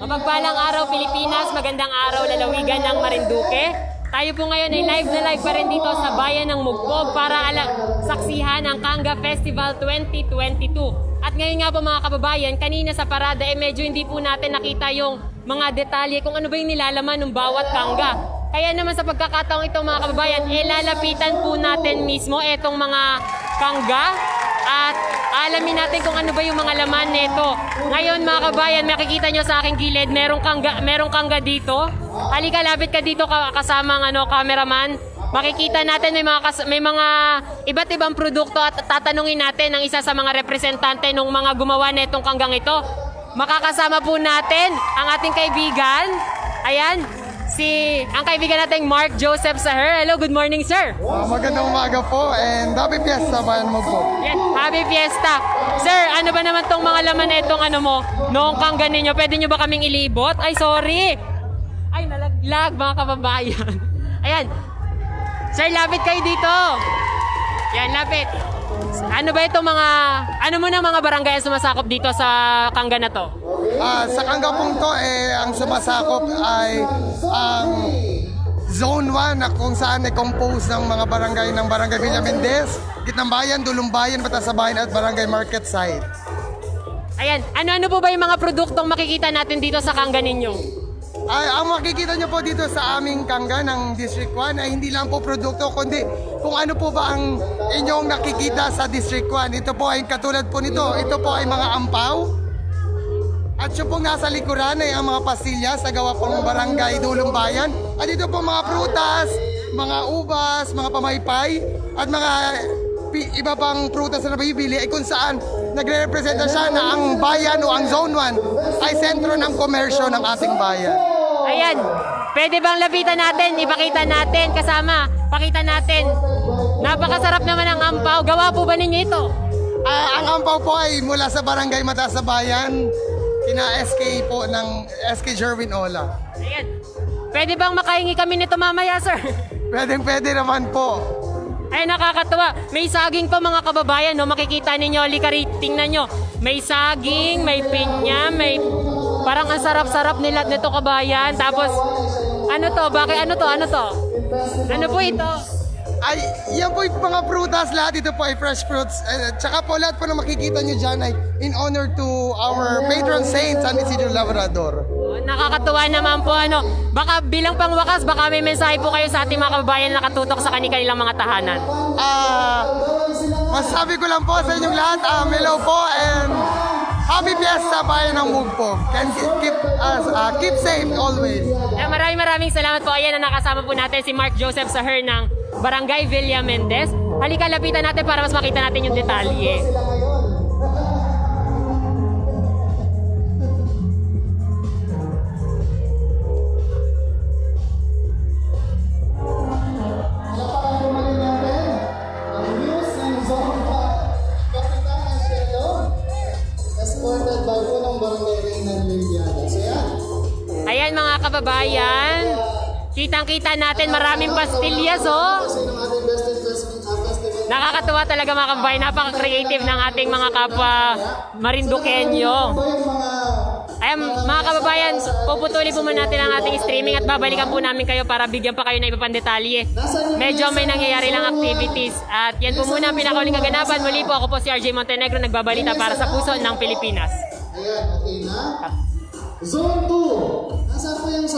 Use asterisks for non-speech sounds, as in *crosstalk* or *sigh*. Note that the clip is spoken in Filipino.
Mapagpalang araw Pilipinas, magandang araw lalawigan ng Marinduque. Tayo po ngayon ay live na live pa rin dito sa bayan ng Mugpog para ala saksihan ang Kanga Festival 2022. At ngayon nga po mga kababayan, kanina sa parada eh medyo hindi po natin nakita yung mga detalye kung ano ba yung nilalaman ng bawat kangga. Kaya naman sa pagkakataong ito mga kababayan, eh lalapitan po natin mismo itong mga kangga at alamin natin kung ano ba yung mga laman nito. Ngayon mga kabayan, makikita nyo sa aking gilid, merong kangga, merong kangga dito. Halika, lapit ka dito ka- kasama ang ano, cameraman. Makikita natin may mga, may mga iba't ibang produkto at tatanungin natin ang isa sa mga representante ng mga gumawa na itong kanggang ito. Makakasama po natin ang ating kaibigan. Ayan, si ang kaibigan nating Mark Joseph Saher. Hello, good morning sir. Ah, magandang umaga po and happy fiesta bayan mo po. Yan, happy fiesta. Sir, ano ba naman tong mga laman na itong ano mo, noong kangga ninyo, pwede nyo ba kaming ilibot? Ay, sorry. Ay, nalaglag mga kababayan. *laughs* Ayan. Sir, lapit kayo dito. Yan, lapit. Ano ba itong mga, ano mo na mga barangay ang sumasakop dito sa kangga na to? Ah, sa Kanggapong to, eh, ang sumasakop ay ang Zone 1 na kung saan ay compose ng mga barangay ng Barangay Villa Mendez, Gitnang Bayan, Dulong Bayan, Batasabayan at Barangay Market Side. Ayan, ano-ano po ba yung mga produktong makikita natin dito sa kangga ninyo? Ay, ang makikita nyo po dito sa aming kangga ng District 1 ay hindi lang po produkto, kundi kung ano po ba ang inyong nakikita sa District 1. Ito po ay katulad po nito. Ito po ay mga ampaw. At yung pong nasa likuran ay ang mga pastillas sa gawa pong barangay Dulong Bayan. At ito po mga prutas, mga ubas, mga pamaypay, at mga iba pang prutas na nabibili ay kung saan nagre-representa siya na ang bayan o ang zone 1 ay sentro ng komersyo ng ating bayan. Ayan, pwede bang lapitan natin, ipakita natin, kasama, pakita natin. Napakasarap naman ang ampaw. Gawa po ba ninyo ito? Ah, ang ampaw po ay mula sa barangay Mata sa Bayan, kina SK po ng SK Jerwin Ola. Ayan. Pwede bang makahingi kami nito mamaya, sir? *laughs* Pwedeng pwede naman po. Ay, nakakatuwa. May saging pa mga kababayan, no? Makikita ninyo, halika rito, tingnan nyo. May saging, may pinya, may... Parang ang sarap-sarap nila nito kabayan. Tapos, ano to? Bakit ano to? Ano to? Ano po ito? Ay, yan po yung mga prutas, lahat ito po ay fresh fruits. Eh, tsaka po lahat po na makikita nyo dyan ay in honor to our patron saint, San Isidro Labrador. Nakakatuwa naman po ano. Baka bilang pangwakas, baka may mensahe po kayo sa ating mga kababayan na nakatutok sa kanilang mga tahanan. Ah, masasabi ko lang po sa inyong lahat, um, hello po and happy fiesta bayan ng Mugpog. Can keep, us, ah, keep safe always. Eh, maraming maraming salamat po. Ayan na nakasama po natin si Mark Joseph Saher ng Barangay Villa Mendez. Halika, lapitan natin para mas makita natin yung detalye. Ayan mga kababayan. Kitang-kita natin maraming pastillas oh. Nakakatuwa talaga mga kababayan. Napaka-creative ng ating mga kapwa mga Ayan mga kababayan, puputuli po muna natin ang ating streaming at babalikan po namin kayo para bigyan pa kayo ng iba pang detalye. Medyo may nangyayari lang activities. At yan po muna ang pinakauling kaganapan. Muli po ako po si RJ Montenegro nagbabalita para sa puso ng Pilipinas. Ayan, okay na. Zone 2. Nasaan po yung